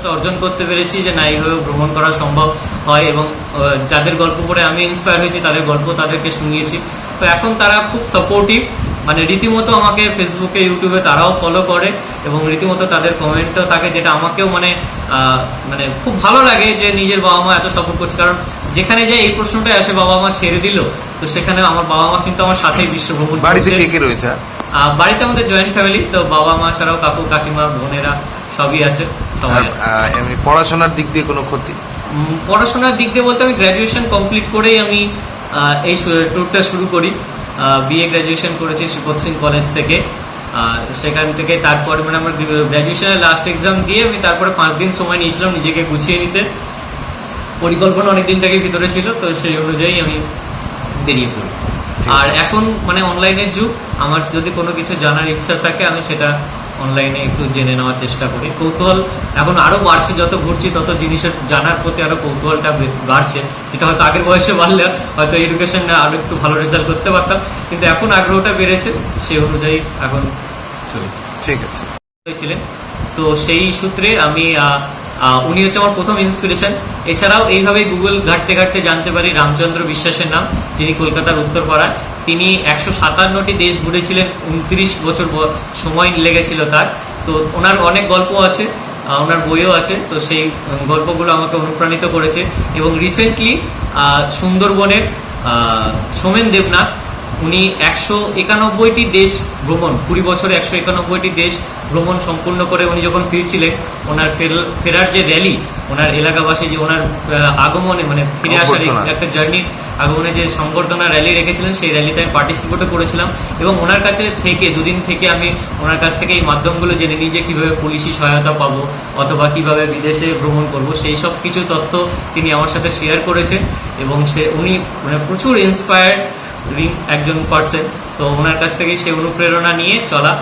আত্মবিশ্বাসটা অর্জন করতে পেরেছি যে না এইভাবে ভ্রমণ করা সম্ভব হয় এবং যাদের গল্প পড়ে আমি ইন্সপায়ার হয়েছি তাদের গল্প তাদেরকে শুনিয়েছি। তো এখন তারা খুব সাপোর্টিভ মানে রীতিমতো আমাকে ফেসবুকে ইউটিউবে তারাও ফলো করে এবং রীতিমতো তাদের কমেন্টও থাকে যেটা আমাকেও মানে মানে খুব ভালো লাগে যে নিজের বাবা মা এত সাপোর্ট করছে। কারণ যেখানে যে এই প্রশ্নটাই আসে বাবা মা ছেড়ে দিল তো সেখানে আমার বাবা মা কিন্তু আমার সাথেই বিশ্ব ভ্রমণ বাড়িতে কে কে রয়েছে? বাড়িতে আমাদের জয়েন্ট ফ্যামিলি তো বাবা মা ছাড়াও কাকু কাকিমা বোনেরা সবই আছে। আর এমনি পড়াশোনার দিক দিয়ে কোনো ক্ষতি? পড়াশোনার দিক দিয়ে বলতে আমি গ্র্যাজুয়েশন কমপ্লিট করেই আমি এই ট্যুরটা শুরু করি। বিএ গ্র্যাজুয়েশন করেছি শিবত সিং কলেজ থেকে। আর সেখান থেকে তারপরে মানে আমার গ্র্যাজুয়েশনের লাস্ট এক্সাম দিয়ে আমি তারপরে পাঁচ দিন সময় নিয়েছিলাম নিজেকে গুছিয়ে নিতে। পরিকল্পনা অনেক দিন থেকে ভিতরে ছিল তো সেই অনুযায়ী আমি বেরিয়ে পড়ি। আর এখন মানে অনলাইনের যুগ আমার যদি কোনো কিছু জানার ইচ্ছা থাকে আমি সেটা অনলাইনে একটু জেনে নেওয়ার চেষ্টা করি। কৌতূহল এখন আরও বাড়ছে যত ঘুরছি তত জিনিসের জানার প্রতি আরও কৌতূহলটা বাড়ছে। যেটা হয়তো আগের বয়সে বাড়লে হয়তো এডুকেশন আরও একটু ভালো রেজাল্ট করতে পারতাম। কিন্তু এখন আগ্রহটা বেড়েছে সেই অনুযায়ী এখন চলি। ঠিক আছে। ছিলেন। তো সেই সূত্রে আমি উনি হচ্ছে আমার প্রথম ইন্সপিরেশন এছাড়াও এইভাবে গুগল ঘাটতে ঘাটতে জানতে পারি রামচন্দ্র বিশ্বাসের নাম যিনি কলকাতার উত্তরপাড়ায়। তিনি একশো সাতান্নটি দেশ ঘুরেছিলেন, উনত্রিশ বছর সময় লেগেছিল তার। তো ওনার অনেক গল্প আছে ওনার বইও আছে, তো সেই গল্পগুলো আমাকে অনুপ্রাণিত করেছে। এবং রিসেন্টলি সুন্দরবনের সোমেন দেবনাথ উনি একশো একানব্বইটি দেশ ভ্রমণ কুড়ি বছরে একশো একানব্বইটি দেশ ভ্রমণ সম্পূর্ণ করে উনি যখন ফিরছিলেন ওনার ফেরার যে র্যালি ওনার এলাকাবাসী যে ওনার আগমনে মানে ফিরে আসার একটা জার্নি আগমনে যে সংবর্ধনা র্যালি রেখেছিলেন সেই র্যালিতে আমি পার্টিসিপেটও করেছিলাম এবং ওনার কাছে থেকে দুদিন থেকে আমি ওনার কাছ থেকে এই মাধ্যমগুলো জেনে নিই যে কীভাবে পুলিশি সহায়তা পাবো অথবা কীভাবে বিদেশে ভ্রমণ করব সেই সব কিছু তথ্য তিনি আমার সাথে শেয়ার করেছেন এবং সে উনি মানে প্রচুর ইন্সপায়ার্ড একজন পার্সন তো ওনার কাছ থেকে সে অনুপ্রেরণা নিয়ে চলা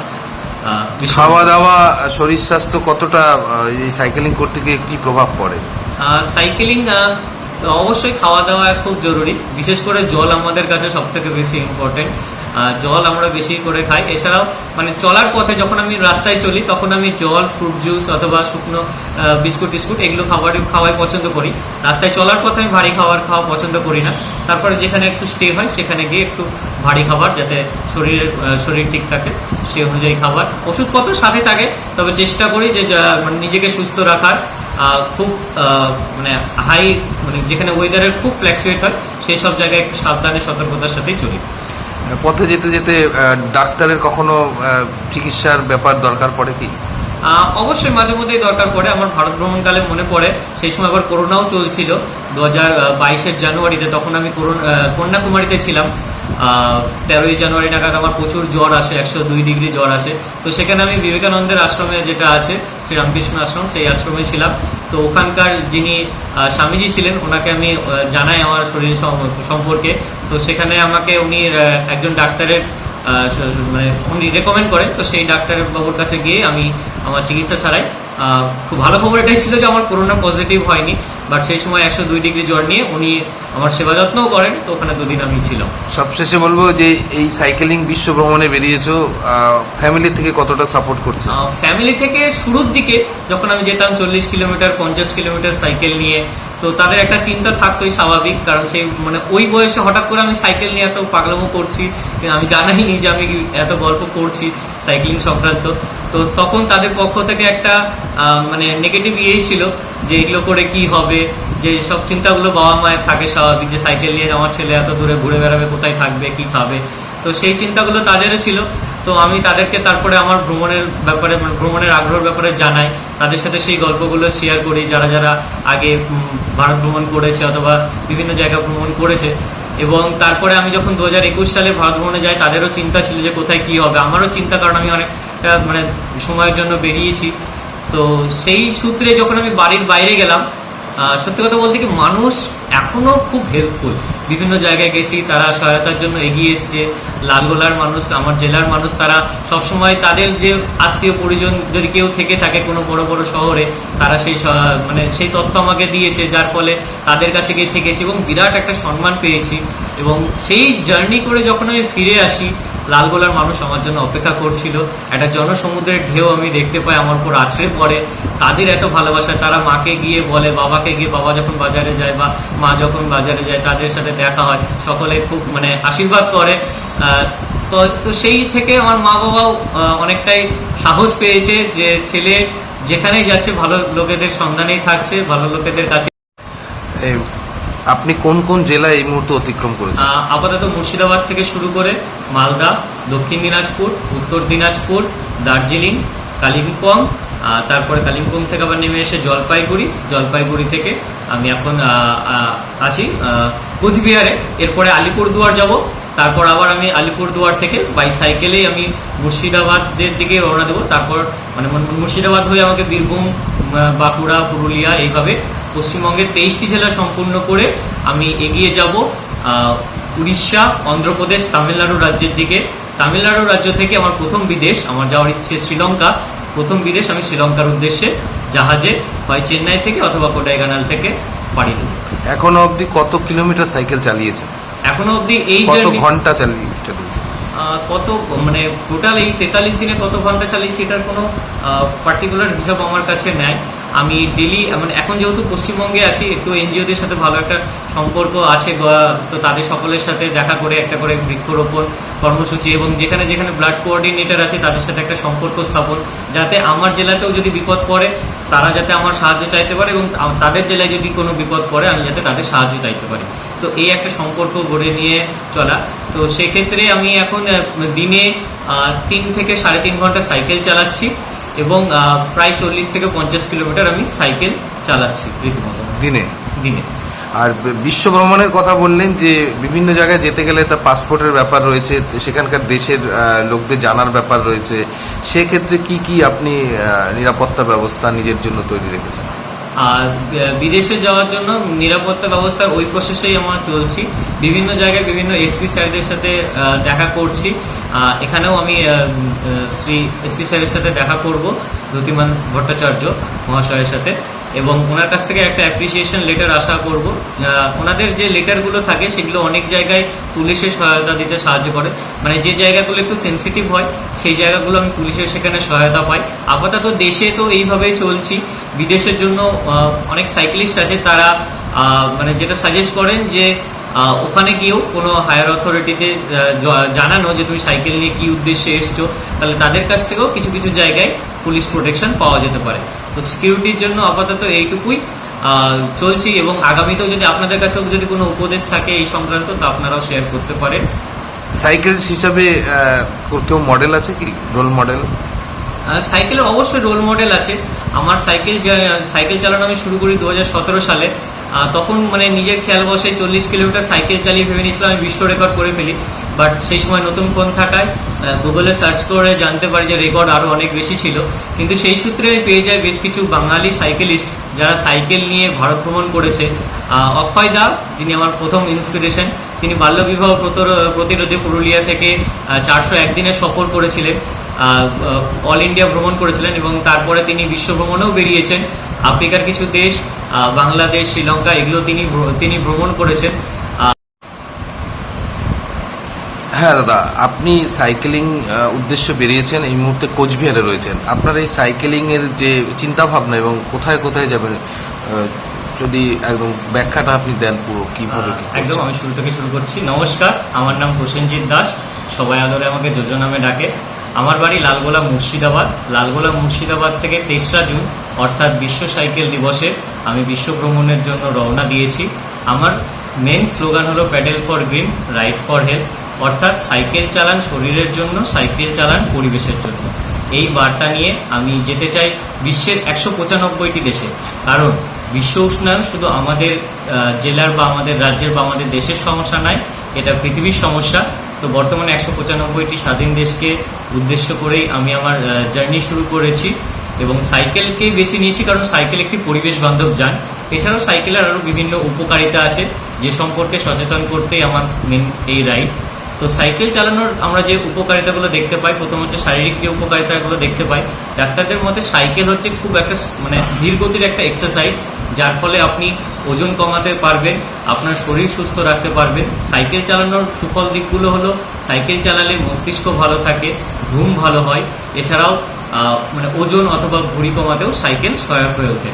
খাওয়া দাওয়া শরীর স্বাস্থ্য কতটা এই সাইকেলিং করতে গিয়ে কি প্রভাব পড়ে? সাইকেলিং অবশ্যই খাওয়া দাওয়া খুব জরুরি। বিশেষ করে জল আমাদের কাছে সব থেকে বেশি ইম্পর্টেন্ট জল আমরা বেশি করে খাই। এছাড়াও মানে চলার পথে যখন আমি রাস্তায় চলি, তখন আমি জল ফ্রুট জুস অথবা শুকনো বিস্কুট টিস্কুট এগুলো খাবার, খাওয়াই পছন্দ করি। রাস্তায় চলার পথে আমি ভারী খাবার খাওয়া পছন্দ করি না। তারপরে যেখানে একটু স্টে হয়, সেখানে গিয়ে একটু ভারী খাবার যাতে শরীরের শরীর ঠিক থাকে সেই অনুযায়ী খাবার। ওষুধপত্র সাথে থাকে, তবে চেষ্টা করি যে মানে নিজেকে সুস্থ রাখার খুব মানে হাই মানে যেখানে ওয়েদারের খুব ফ্ল্যাকচুয়েট হয়, সেই সব জায়গায় একটু সাবধানে, সতর্কতার সাথেই চলি। পথে যেতে যেতে ডাক্তারের কখনো চিকিৎসার ব্যাপার দরকার পড়ে কি? অবশ্যই মাঝে মধ্যেই দরকার পড়ে। আমার ভারত ভ্রমণকালে মনে পড়ে, সেই সময় আবার করোনাও চলছিল। দু হাজার বাইশের জানুয়ারিতে তখন আমি কন্যাকুমারীতে ছিলাম। তেরোই জানুয়ারি নাগাদ আমার প্রচুর জ্বর আসে, একশো দুই ডিগ্রি জ্বর আসে। তো সেখানে আমি বিবেকানন্দের আশ্রমে যেটা আছে, শ্রীরামকৃষ্ণ আশ্রম, সেই আশ্রমে ছিলাম। তো ওখানকার যিনি স্বামীজি ছিলেন, ওনাকে আমি জানাই আমার শরীর সম্পর্কে। তো সেখানে আমাকে উনি একজন ডাক্তারের মানে উনি রেকমেন্ড করেন। তো সেই ডাক্তার বাবুর কাছে গিয়ে আমি আমার চিকিৎসা ছাড়াই খুব ভালো খবর এটাই ছিল যে আমার করোনা পজিটিভ হয়নি। বাট সেই সময় একশো দুই ডিগ্রি জ্বর নিয়ে উনি আমার সেবা যত্নও করেন তো ওখানে দুদিন আমি ছিলাম। সবশেষে বলব যে এই সাইকেলিং বিশ্ব ভ্রমণে বেরিয়েছো ফ্যামিলি থেকে কতটা সাপোর্ট করছে? ফ্যামিলি থেকে শুরুর দিকে যখন আমি যেতাম চল্লিশ কিলোমিটার পঞ্চাশ কিলোমিটার সাইকেল নিয়ে তো তাদের একটা চিন্তা থাকতোই স্বাভাবিক কারণ সেই মানে ওই বয়সে হঠাৎ করে আমি সাইকেল নিয়ে এত পাগলামো করছি আমি জানাইনি যে আমি এত গল্প করছি সাইক্লিং সংক্রান্ত। তো তখন তাদের পক্ষ থেকে একটা মানে নেগেটিভ ইয়েই ছিল যে এগুলো করে কি হবে, যে সব চিন্তাগুলো বাবা মায়ের থাকে স্বাভাবিক, যে সাইকেল নিয়ে আমার ছেলে এত দূরে ঘুরে বেড়াবে, কোথায় থাকবে, কি খাবে। তো সেই চিন্তাগুলো তাদেরও ছিল। তো আমি তাদেরকে তারপরে আমার ভ্রমণের ব্যাপারে মানে ভ্রমণের আগ্রহের ব্যাপারে জানাই। তাদের সাথে সেই গল্পগুলো শেয়ার করি, যারা যারা আগে ভারত ভ্রমণ করেছে অথবা বিভিন্ন জায়গা ভ্রমণ করেছে। এবং তারপরে আমি যখন দু হাজার একুশ সালে ভারত ভ্রমণে যাই, তাদেরও চিন্তা ছিল যে কোথায় কি হবে। আমারও চিন্তা, কারণ আমি অনেকটা মানে সময়ের জন্য বেরিয়েছি। তো সেই সূত্রে যখন আমি বাড়ির বাইরে গেলাম সত্যি কথা বলতে কি মানুষ এখনও খুব হেল্পফুল বিভিন্ন জায়গায় গেছি, তারা সহায়তার জন্য এগিয়ে এসছে। লালগোলার মানুষ, আমার জেলার মানুষ, তারা সবসময় তাদের যে আত্মীয় পরিজন যদি কেউ থেকে থাকে কোনো বড় বড় শহরে, তারা সেই মানে সেই তথ্য আমাকে দিয়েছে, যার ফলে তাদের কাছে গিয়ে থেকেছি এবং বিরাট একটা সম্মান পেয়েছি। এবং সেই জার্নি করে যখন আমি ফিরে আসি লালগোলার মানুষ আমার জন্য অপেক্ষা করছিল। একটা জনসমুদ্রের ঢেউ আমি দেখতে পাই, আমার উপর আছড়ে পড়ে তাদের এত ভালোবাসা? তারা মাকে গিয়ে বলে, বাবাকে গিয়ে বাবা যখন বাজারে যায় বা মা যখন বাজারে যায়, তাদের সাথে দেখা হয়। সকলে খুব মানে আশীর্বাদ করে। তো তো সেই থেকে আমার মা বাবাও অনেকটাই সাহস পেয়েছে যে ছেলে যেখানেই যাচ্ছে, ভালো লোকেদের সন্ধানেই থাকছে, ভালো লোকেদের কাছে আপনি কোন কোন জেলা এই মুহূর্তে অতিক্রম করেছেন? আপাতত মুর্শিদাবাদ থেকে শুরু করে মালদা, দক্ষিণ দিনাজপুর, উত্তর দিনাজপুর, দার্জিলিং, কালিম্পং তারপরে কালিম্পং থেকে আবার নেমে এসে জলপাইগুড়ি। জলপাইগুড়ি থেকে আমি এখন আছি কোচবিহারে। এরপরে আলিপুরদুয়ার যাব। তারপর আবার আমি আলিপুরদুয়ার থেকে বাই সাইকেলেই আমি মুর্শিদাবাদের দিকে রওনা দেবো। তারপর মানে মুর্শিদাবাদ হয়ে আমাকে বীরভূম বাঁকুড়া, পুরুলিয়া এইভাবে পশ্চিমবঙ্গের তেইশটি জেলা সম্পূর্ণ করে আমি এগিয়ে যাব উড়িষ্যা অন্ধ্রপ্রদেশ তামিলনাড়ু রাজ্যের দিকে। তামিলনাড়ু রাজ্য থেকে আমার প্রথম বিদেশ আমার যাওয়ার ইচ্ছে শ্রীলঙ্কা। প্রথম বিদেশ আমি শ্রীলঙ্কার উদ্দেশ্যে জাহাজে হয় চেন্নাই থেকে অথবা কোডাইকানাল থেকে পাড়ি দেব। এখনও অবধি কত কিলোমিটার সাইকেল চালিয়েছে? এখনও অবধি এই কত ঘণ্টা চালিয়ে কত মানে টোটাল এই তেতাল্লিশ দিনে কত ঘণ্টা চালিয়েছি এটার কোনো পার্টিকুলার হিসাব আমার কাছে নেয় আমি ডেলি মানে এখন যেহেতু পশ্চিমবঙ্গে আছি, একটু এনজিওদের সাথে ভালো একটা সম্পর্ক আছে তো তাদের সকলের সাথে দেখা করে, একটা করে বৃক্ষরোপণ কর্মসূচি এবং যেখানে যেখানে ব্লাড কোঅর্ডিনেটর আছে, তাদের সাথে একটা সম্পর্ক স্থাপন, যাতে আমার জেলাতেও যদি বিপদ পড়ে, তারা যাতে আমার সাহায্য চাইতে পারে এবং তাদের জেলায় যদি কোনো বিপদ পড়ে, আমি যাতে তাদের সাহায্য চাইতে পারি। তো এই একটা সম্পর্ক গড়ে নিয়ে চলা। তো সেক্ষেত্রে আমি এখন দিনে তিন থেকে সাড়ে তিন ঘণ্টা সাইকেল চালাচ্ছি। এবং প্রায় চল্লিশ থেকে পঞ্চাশ কিলোমিটার আমি সাইকেল চালাচ্ছি রীতিমতো। দিনে? দিনে। আর বিশ্ব ভ্রমণের কথা বললেন যে বিভিন্ন জায়গায় যেতে গেলে তার পাসপোর্টের ব্যাপার রয়েছে সেখানকার দেশের লোকদের জানার ব্যাপার রয়েছে। সেক্ষেত্রে কি কি আপনি নিরাপত্তা ব্যবস্থা নিজের জন্য তৈরি রেখেছেন? আর বিদেশে যাওয়ার জন্য নিরাপত্তা ব্যবস্থার ওই প্রসেসেই আমার চলছি। বিভিন্ন জায়গায় বিভিন্ন এসপি স্যারদের সাথে দেখা করছি। এখানেও আমি শ্রী এসপি স্যারের সাথে দেখা করব দ্যুতিমান ভট্টাচার্য মহাশয়ের সাথে। এবং ওনার কাছ থেকে একটা অ্যাপ্রিসিয়েশন লেটার আশা করব ওনাদের যে লেটারগুলো থাকে সেগুলো অনেক জায়গায় পুলিশের সহায়তা দিতে সাহায্য করে। মানে যে জায়গাগুলো একটু সেন্সিটিভ হয়, সেই জায়গাগুলো আমি পুলিশের সেখানে সহায়তা পাই। আপাতত দেশে তো এইভাবেই চলছি। বিদেশের জন্য অনেক সাইক্লিস্ট আছে, তারা মানে যেটা সাজেস্ট করেন যে ওখানে গিয়েও কোনো হায়ার অথরিটিতে জানানো যে তুমি সাইকেল নিয়ে কি উদ্দেশ্যে এসছো তাহলে তাদের কাছ থেকেও কিছু কিছু জায়গায় পুলিশ প্রোটেকশন পাওয়া যেতে পারে। তো সিকিউরিটির জন্য আপাতত এইটুকুই। চলছি এবং আগামীতেও যদি আপনাদের কাছেও যদি কোনো উপদেশ থাকে এই সংক্রান্ত তো আপনারাও শেয়ার করতে পারেন। সাইকেল হিসাবে কেউ মডেল আছে কি? রোল মডেল সাইকেলের অবশ্যই রোল মডেল আছে। আমার সাইকেল সাইকেল চালানো আমি শুরু করি দু হাজার সতেরো সালে। তখন মানে নিজের খেয়াল বসে চল্লিশ কিলোমিটার সাইকেল চালিয়ে ভেবে নিয়েছিলাম, আমি বিশ্ব রেকর্ড করে ফেলি। বাট সেই সময় নতুন ফোন থাকায় গুগলে সার্চ করে জানতে পারি যে রেকর্ড আরও অনেক বেশি ছিল। কিন্তু সেই সূত্রে পেয়ে যাই বেশ কিছু বাঙালি সাইকেলিস্ট যারা সাইকেল নিয়ে ভারত ভ্রমণ করেছে। অক্ষয় দা, যিনি আমার প্রথম ইন্সপিরেশন তিনি বাল্যবিবাহ প্রতর- প্রতিরোধে পুরুলিয়া থেকে চারশো একদিনের সফর করেছিলেন। অল ইন্ডিয়া ভ্রমণ করেছিলেন এবং তারপরে তিনি বিশ্ব ভ্রমণেও বেরিয়েছেন। আফ্রিকার কিছু দেশ বাংলাদেশ শ্রীলঙ্কা এগুলো তিনি তিনি ভ্রমণ করেছেন। হ্যাঁ দাদা আপনি সাইকেলিং উদ্দেশ্য বেরিয়েছেন এই মুহূর্তে কোচবিহারে রয়েছেন। আপনার এই সাইকেলিং এর যে চিন্তা ভাবনা এবং কোথায় কোথায় যাবেন যদি একদম ব্যাখ্যাটা আপনি দেন পুরো কীভাবে একদম আমি শুরু থেকে শুরু করছি। নমস্কার আমার নাম প্রসেনজিৎ দাস। সবাই আদরে আমাকে যোজো নামে ডাকে। আমার বাড়ি লালগোলা মুর্শিদাবাদ। লালগোলা মুর্শিদাবাদ থেকে তেসরা জুন অর্থাৎ বিশ্ব সাইকেল দিবসে আমি বিশ্ব ভ্রমণের জন্য রওনা দিয়েছি। আমার মেন স্লোগান হলো paddle for green ride for health অর্থাৎ সাইকেল চালান শরীরের জন্য সাইকেল চালান পরিবেশের জন্য। এই বার্তা নিয়ে আমি যেতে চাই বিশ্বের একশো পঁচানব্বইটি দেশে। কারণ বিশ্ব উষ্ণায়ন শুধু আমাদের জেলার বা আমাদের রাজ্যের বা আমাদের দেশের সমস্যা নয়, এটা পৃথিবীর সমস্যা। তো বর্তমানে একশো পঁচানব্বইটি স্বাধীন দেশকে উদ্দেশ্য করেই আমি আমার জার্নি শুরু করেছি। এবং সাইকেলকেই বেশি নিয়েছি কারণ সাইকেল একটি পরিবেশ বান্ধব যান। এছাড়াও সাইকেলের আরও বিভিন্ন উপকারিতা আছে, যে সম্পর্কে সচেতন করতেই আমার মেন এই রাইড তো সাইকেল চালানোর আমরা যে উপকারিতাগুলো দেখতে পাই, প্রথম হচ্ছে শারীরিক যে উপকারিতাগুলো দেখতে পাই, ডাক্তারদের মতে সাইকেল হচ্ছে খুব একটা মানে ধীর গতির একটা এক্সারসাইজ যার ফলে আপনি ওজন কমাতে পারবেন, আপনার শরীর সুস্থ রাখতে পারবেন। সাইকেল চালানোর সুফল দিকগুলো হলো, সাইকেল চালালে মস্তিষ্ক ভালো থাকে, ঘুম ভালো হয়। এছাড়াও মানে ওজন অথবা ভুঁড়ি কমাতেও সাইকেল সহায়ক হয়ে ওঠে।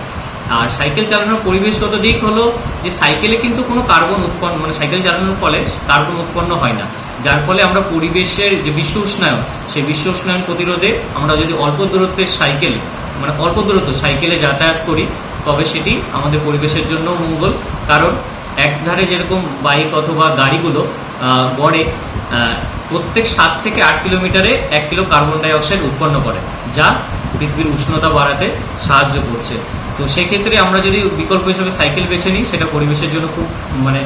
আর সাইকেল চালানোর পরিবেশগত দিক হলো যে সাইকেলে কিন্তু কোনো কার্বন উৎপন্ন মানে সাইকেল চালানোর ফলে কার্বন উৎপন্ন হয় না। যার ফলে আমরা পরিবেশের যে বিশ্ব উষ্ণায়ন, সেই বিশ্ব উষ্ণায়ন প্রতিরোধে আমরা যদি অল্প দূরত্বের সাইকেল মানে অল্প দূরত্ব সাইকেলে যাতায়াত করি, তবে সেটি আমাদের পরিবেশের জন্য মঙ্গল। কারণ একধারে যেরকম বাইক অথবা গাড়িগুলো গড়ে প্রত্যেক সাত থেকে আট কিলোমিটারে এক কিলো কার্বন ডাই অক্সাইড উৎপন্ন করে, যা পৃথিবীর উষ্ণতা বাড়াতে সাহায্য করছে। তো সেক্ষেত্রে আমরা যদি বিকল্প হিসেবে সাইকেল বেছে নিই, সেটা পরিবেশের জন্য খুব মানে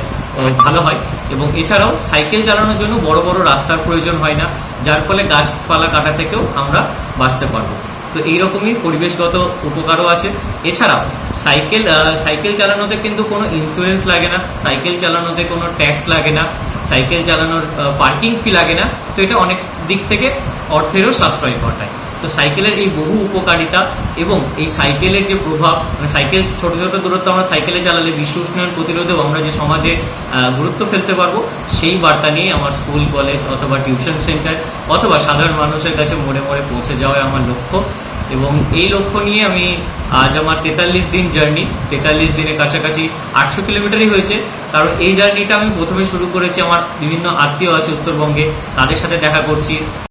ভালো হয়। এবং এছাড়াও সাইকেল চালানোর জন্য বড় বড় রাস্তার প্রয়োজন হয় না, যার ফলে গাছপালা কাটা থেকেও আমরা বাঁচতে পারব। তো এইরকমই পরিবেশগত উপকারও আছে। এছাড়াও সাইকেল সাইকেল চালানোতে কিন্তু কোনো ইন্স্যুরেন্স লাগে না, সাইকেল চালানোতে কোনো ট্যাক্স লাগে না সাইকেল চালানোর পার্কিং ফি লাগে না, তো এটা অনেক দিক থেকে অর্থেরও সাশ্রয় ঘটায়। তো সাইকেলের এই বহু উপকারিতা এবং এই সাইকেলের যে প্রভাব মানে সাইকেল, ছোট ছোট দূরত্ব আমরা সাইকেলে চালালে বিশ্ব উষ্ণায়ন প্রতিরোধেও আমরা যে সমাজে গুরুত্ব ফেলতে পারব, সেই বার্তা নিয়ে আমার স্কুল, কলেজ অথবা টিউশন সেন্টার অথবা সাধারণ মানুষের কাছে মোড়ে মোড়ে পৌঁছে যাওয়াই আমার লক্ষ্য। এবং এই লক্ষ্য নিয়ে আমি আজ আমার তেতাল্লিশ দিন জার্নি। তেতাল্লিশ দিনের কাছাকাছি আটশো কিলোমিটারই হয়েছে। কারণ এই জার্নিটা আমি প্রথমে শুরু করেছি। আমার বিভিন্ন আত্মীয় আছে উত্তরবঙ্গে। তাদের সাথে দেখা করছি।